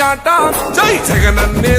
ఆట. జై జగనన్నే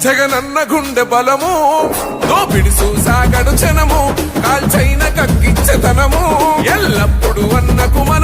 జగనన్న గుండె బలము దోపిడి చూసాగడు జనము కాల్చైన కక్కిచ్చతనము ఎల్లప్పుడు అన్నకు మన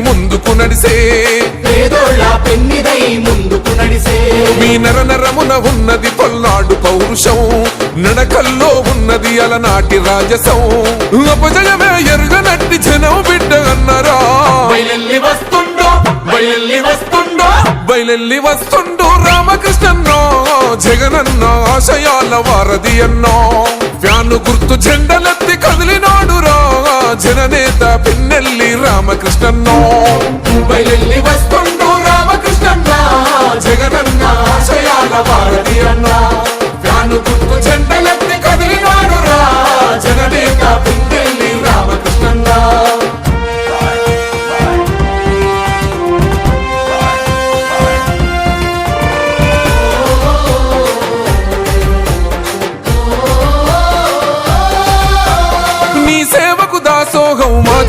ముందుకు నడిసే. పేదోళ్ళ పెన్నిదై ముందుకు నడిసే. మీ నర నరమున ఉన్నది పల్నాడు పౌరుషం. నడకల్లో ఉన్నది అలనాటి రాజసం. అపజయమే ఎరుగనట్టి జనం బిడ్డ అన్నరా. బయలెల్లి వస్తుండో బయలెల్లి వస్తుండో. బయలెల్లి వస్తుండు రామకృష్ణన్నో జగనన్న ఆశయాల వారధి అన్నో. ఫ్యాను గుర్తు జెండలెత్తి కదిలినాడు రా. జననేత పిన్నెల్లి రామకృష్ణన్నో. బయలెల్లి వస్తుండు రామకృష్ణన్న. జగనన్న ఆశయాల భారతి అన్న. ఫ్యాను గుర్తు జెండలెత్తి కదిలినాడు రా. జననేత పింకెల్లి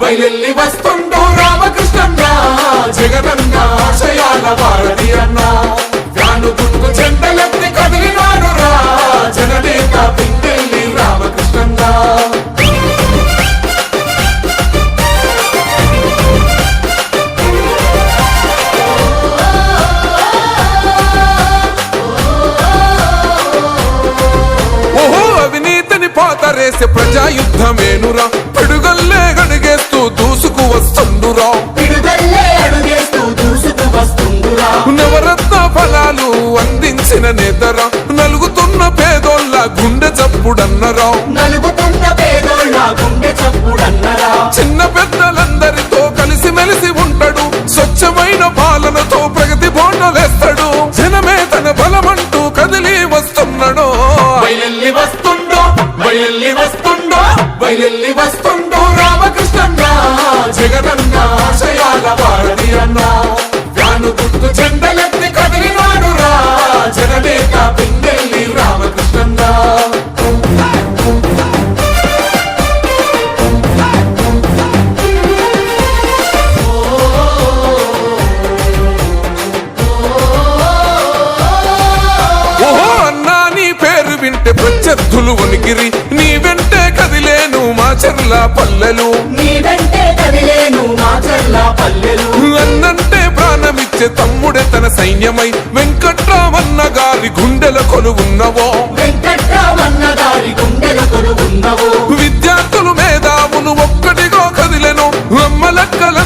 బయలెల్లి వస్తుండో రామకృష్ణన్న జగనన్న ఆశయాల భారతి అన్న. ఫ్యాను గుర్తు చెంటలెత్తి కదిలినాడు రా జననేత పింకెల్లి రామకృష్ణన్న. ఓహో అవినీతిని నేతరా నలుగుతున్న పేదోళ్ళ గుండె చప్పుడన్నరా. నలుగుతున్న పేదోళ్ళ గుండె చప్పుడన్నరా. చిన్న పెద్దలందరితో కలిసి మెలిసి ఉంటాడు స్వచ్ఛమైన పాలనతో ప్రగతి బోండలేస్తాడు జనమే తన బలమంటూ కదిలి వస్తున్నాడు. బయలెల్లి వస్తుండో బయలెల్లి వస్తుండో బయలెల్లి వస్తుండో రామకృష్ణన్న జగనన్న ఆశయాల భారతి అన్న. ఫ్యాను గుర్తు అన్నంటే ప్రాణమిచ్చే తమ్ముడే తన సైన్యమై. వెంకట్రామన్న గారి గుండెల కొలువున్నవో. విద్యార్థులు మేధావులు ఒక్కటిగా కదిలెను. అమ్మలక్కలంతా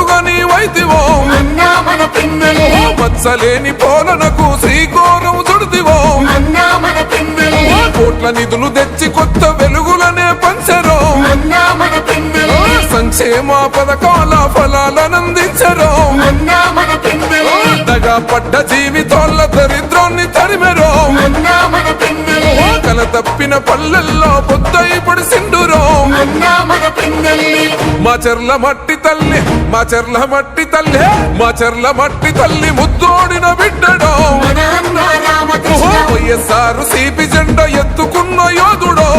నీవైతివో మన పిన్నెల్లి మచ్చలేని పోలనకు శ్రీకోరం చుడిదివో మన పిన్నెల్లి కోట్ల నిధులు తెచ్చి కొత్త వెలుగులనే పంచరో. మన సంక్షేమ పథకాల ఫలాలనందించరో. మన పిన్నెల్లి దగా పడ్డ జీవితాల దరిద్రాన్ని తరిమెరో. కల తప్పిన పల్లెల్లో పొద్దై పడి సిండురో. మా చెర్ల మట్టి తల్లి మా చెర్ల మట్టి తల్లి మా చెర్ల మట్టి తల్లి ముద్దోడిన బిడ్డడో. అన్న వైఎస్ఆర్ సిపి జెండా ఎత్తుకున్న యోధుడో.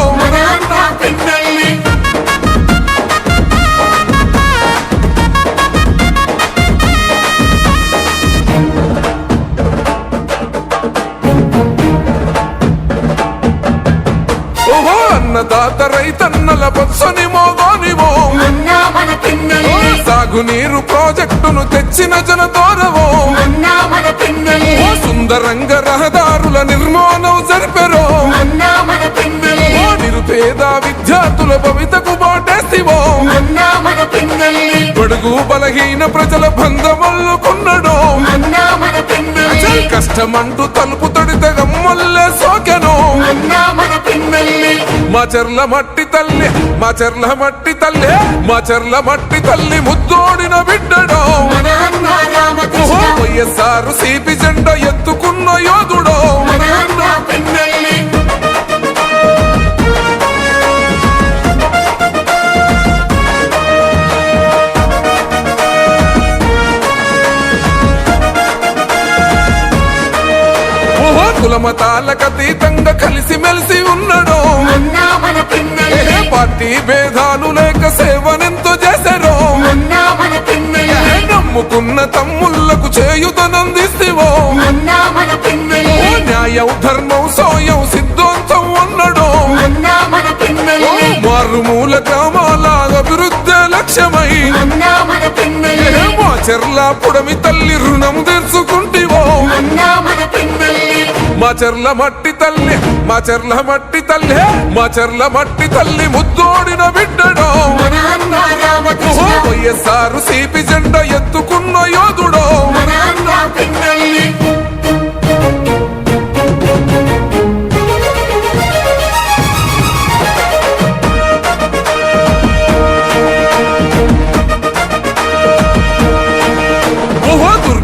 తాగునీరు ప్రాజెక్టును తెచ్చిన జనతోరవో. అన్న మన సుందరంగ రహదారుల నిర్మాణం జరిపెరో. నిరుపేద విద్యార్థుల భవితకు బాటేసివో. బడుగు బలహీన ప్రజల బంధమల్లుకున్నడో కష్టమంటూ తలుపు తడితే గమ్మల్లే సోకెను. మా చెర్ల మట్టి తల్లి మా చెర్ల మట్టి తల్లి మా చెర్ల మట్టి తల్లి ముద్దోడిన బిడ్డడో. వైఎస్ఆర్ సిపి జెండా ఎత్తుకున్న యోధుడో. కులమతాలకు అతీతంగా కలిసి మెలిసి ఉన్నాడో. పార్టీ భేదాలు లేక సేవనెంతో చేశారో. నమ్ముకున్న తమ్ముళ్ళకు చేయుతనందిస్తేవో. న్యాయం ధర్మం సోయం సిద్ధాంతం పిన్నెల్లి మారుమూల గ్రామాల అభివృద్ధి లక్ష్యమై. చెర్ల పుడమి తల్లి రుణం తీర్చుకుంటివో. మా చెర్ల మట్టి తల్లి మా చెర్ల మట్టి తల్లి మా చెర్ల మట్టి తల్లి ముద్దోడిన బిడ్డడో. వైఎస్ఆర్ సిపి జెండా ఎత్తుకున్న యోధుడో.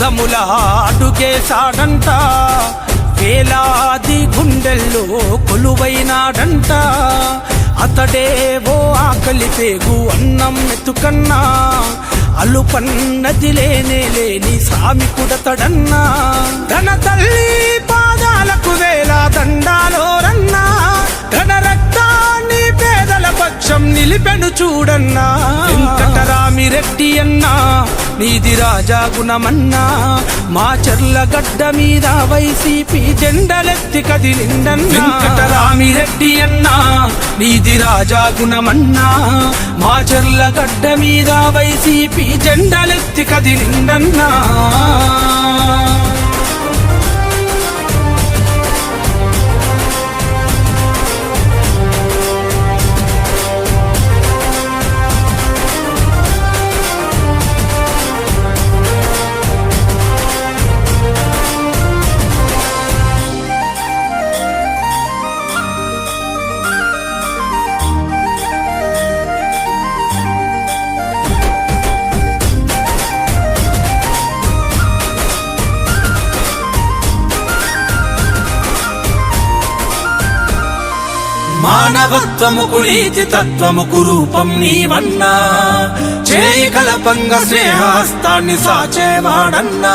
యుద్ధముల అడుగేశాడంట వేలాది గుండెల్లో కొలువైనాడంట. అతడేవో ఆకలి పేగు అన్నం ఎత్తుకన్నా. అలుపన్నది లేనే లేని సామికుడతడన్నా ధన తల్లి పాదాలకు వేలా దండాలో రన్నా ఘన సాక్ష్యం నిలిపెను చూడన్నా. వెంకటరామిరెడ్డి అన్నా నీది రాజా గుణమన్నా. మా చెర్ల గడ్డ మీద వైసీపీ జెండలెత్తి కదిలిందన్నా. వెంకటరామిరెడ్డి అన్నా నీది రాజా గుణమన్నా. మా చెర్ల గడ్డ మీద వైసీపీ జెండలెత్తి కదిలిందన్నా. మానవత్వముకు నీతి తత్వముకు రూపం నీవన్నా. చేయి కలపంగ స్నేహాస్తాన్ని సాచేవాడన్నా.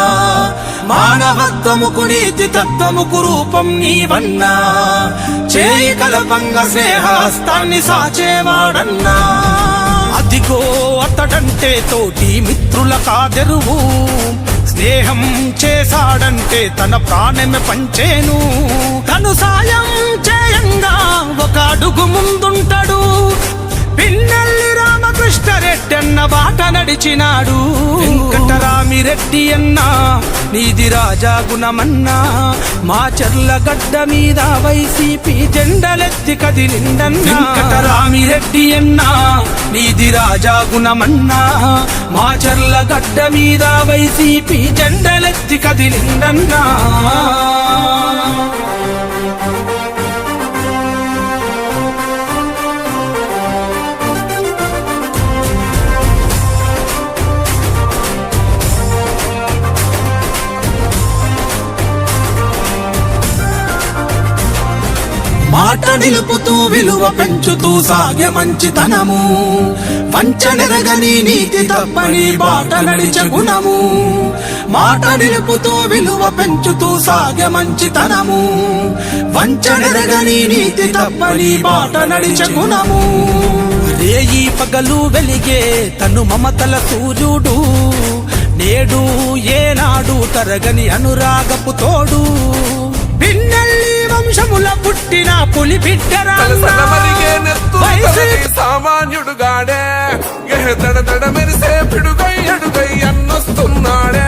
మానవత్వముకు నీతి తత్వముకు రూపం నీవన్నా. చేయి కలపంగ స్నేహాస్తాన్ని సాచేవాడన్నా. అదిగో అతడంటే తోటి మిత్రుల కాదెరువు. స్నేహం చేశాడంటే తన ప్రాణమే పంచేను. తను సాయం చే చేయంగా ఒక అడుగు ముందుంటాడు. పిన్నెల్లి రామకృష్ణ రెడ్డి అన్న బాట నడిచినాడు. వెంకటరామిరెడ్డి అన్న నీది రాజా గుణమన్నా మా చెర్ల గడ్డ మీద వైసీపీ జెండలెత్తి కదిలిందన్నా. వెంకటరామిరెడ్డి అన్నా నీది రాజా గుణమన్నా మా చెర్ల గడ్డ మీద వైసీపీ జెండలెత్తి కదిలిందన్నా. మాట నిలుపుతూ విలువ పెంచుతూ సాగే మంచితనము వంచనెరగని నీతి తప్పని బాట నడిచే గుణము. మాట నిలుపుతూ విలువ పెంచుతూ సాగే మంచితనము వంచనెరగని నీతి తప్పని బాట నడిచే గుణము. రేయి పగలు వెలిగే తను మమతల సూర్యుడు. నేడు ఏనాడు తరగని అనురాగపు తోడు. పిన్నెల్లి వంశముల పుట్టిన పులి బిడ్డరా. సలసలమరిగే నెత్తు తలది సామాన్యుడు గాడే ఎహ దడ దడ మెరిసే పిడుగై అడుగై అన్నొస్తున్నాడే.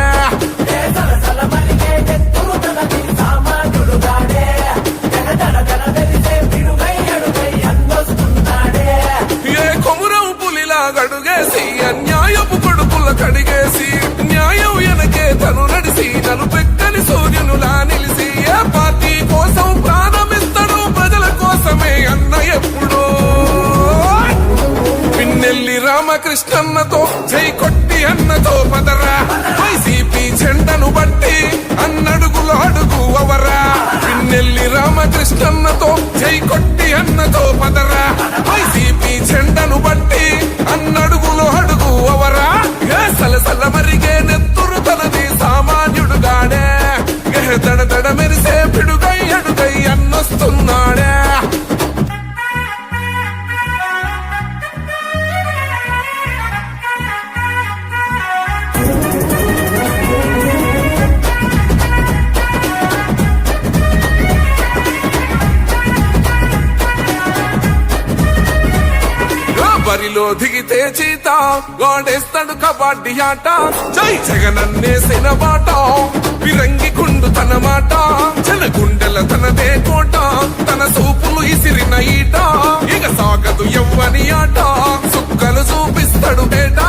ఏ కొమురం పులిలా గడుగేసి అన్యాయపు కొడుకుల కడిగేసి న్యాయం వెనకే తను నడిసి నలుపెక్కని సూర్యునులా నిలిసి ఏ పార్టీ కోసం ప్రాణమిస్తాడు ప్రజల కోసమే అన్న ఎప్పుడు. పిన్నెల్లి రామకృష్ణన్నతో జై కొట్టి అన్నతో పదరా. వైసీపీ జెండను బట్టి అన్నడుగులు అడుగు అవరా. పిన్నెల్లి రామకృష్ణన్నతో జై కొట్టి అన్నతో పదరా. వైసీపీ జెండను బట్టి అన్నడుగులు అడుగు అవరా. సలసల మరిగే నెత్తురు తనది సామాన్యుడు గాడే దడ దడ మెరిసే వస్తున్నాడే. బరిలో దిగితే చీత గోడేస్తాడు కబడ్డీ ఆట. జై జగనన్నేసిన బాట విరంగి కుండు తన మాట. జన గుండెల తనదే కోట తన సూపులు ఇసిరిన ఈట. ఇక సాగదు ఎవ్వని ఆట సుక్కలు చూపిస్తాడు బేట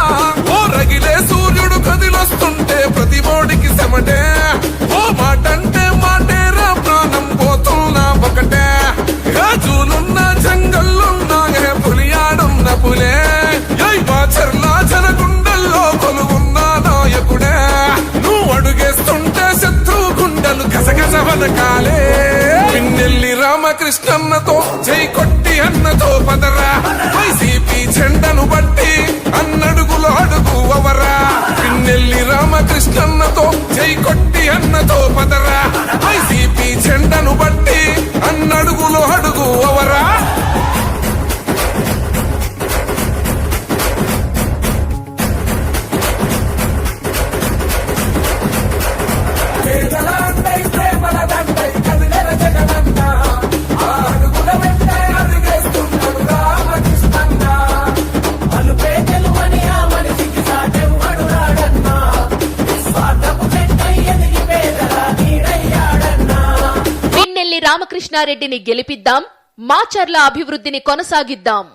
ఓ రగిలే సూర్యుడు కదిలొస్తుంటే ప్రతి బోడికి శమటే ఓ మాటంటే మాటేరా ప్రాణం పోతున్నా ఒకటే. రాజులున్న జంగల్లున్నా ఏ పులియాడున్న పులే యై మాచర్లా జనగుండల్లో కొలువున్న నాయకుడే. నువ్వు అడుగేస్తుంటే శత్రు గుండెలు గసగస వనకాలే పిన్నెల్లి రామకృష్ణన్నతో జై కొట్టి అన్నతో పదరా. పిన్నెల్లి గెలిపిద్దాం గెలిపిద్దాం మాచర్ల అభివృద్ధిని కొనసాగిద్దాం.